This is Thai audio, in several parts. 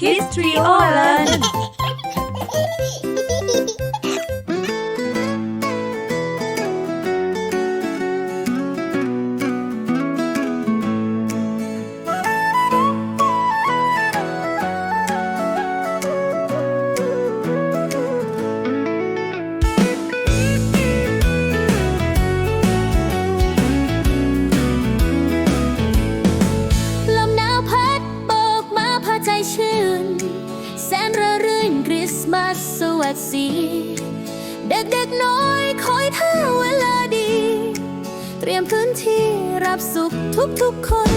History or Learn. สต์มาสวัสดี เด็กๆน้อยคอยท่าเวลาดี เตรียมพื้นที่รับสุขทุกๆคน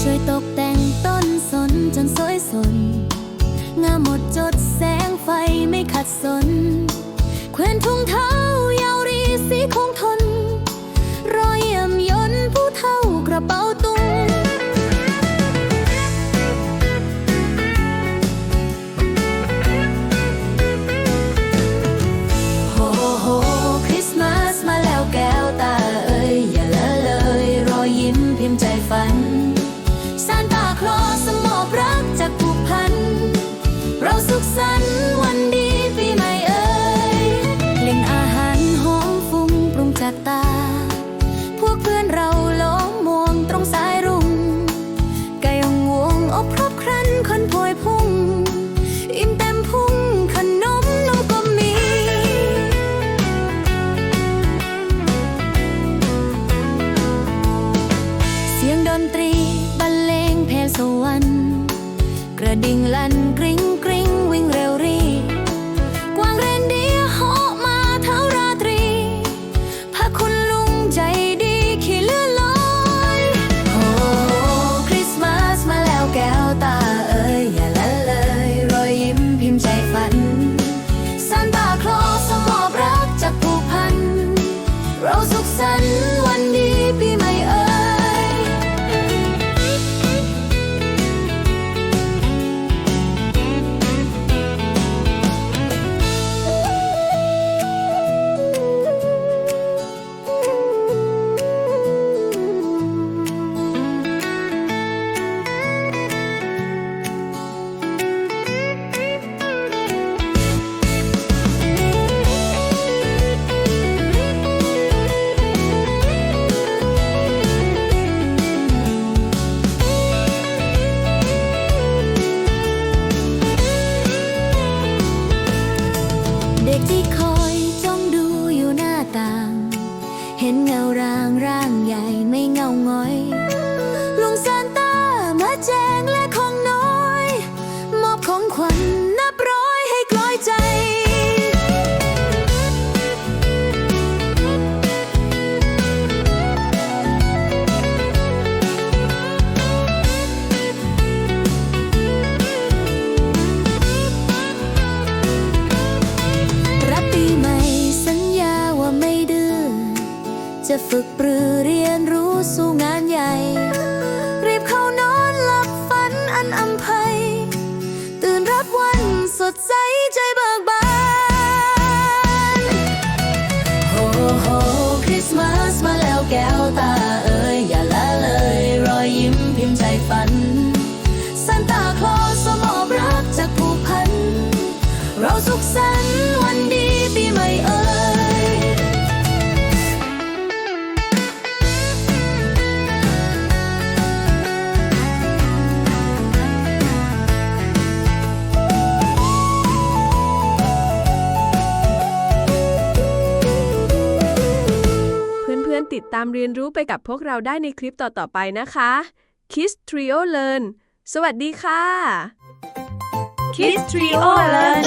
ช่วยตกแต่งต้นสนจนสวยสน งามหมดจดแสงไฟไม่ขัดสนแขวนถุงเท้ายาวรีสีคง นตรีบรรเลงเพลงสวรรค์กระดิ่งลั่นกริ้งกริ้งวิ่งเร็วรีกวางเรนเดียร์เหาะมาเท่าราตรีพะคุณลุงใจดีขี่เลื่อนลอยโอ้คริสต์มาสมาแล้วแก้วตา เด็กที่คอย จะฝึกปรือเรียนรู้สู่งานใหญ่ รีบเข้านอนหลับฝันอันอำไพยตื่นรับวันสดใสใจเบิกบานโฮโฮคริสต์มาสมาแล้วแก้วตาเอ้ยอย่าละเลยรอยยิ้มพิมพ์ใจฝันซานตาคลอสมอบรักจากผูกพัน เราสุขสันต์ ติดตามเรียนรู้ไปกับพวกเราได้ในคลิปต่อ ๆ ไปนะคะ Kiss Trio Learn สวัสดีค่ะ Kids Trio Learn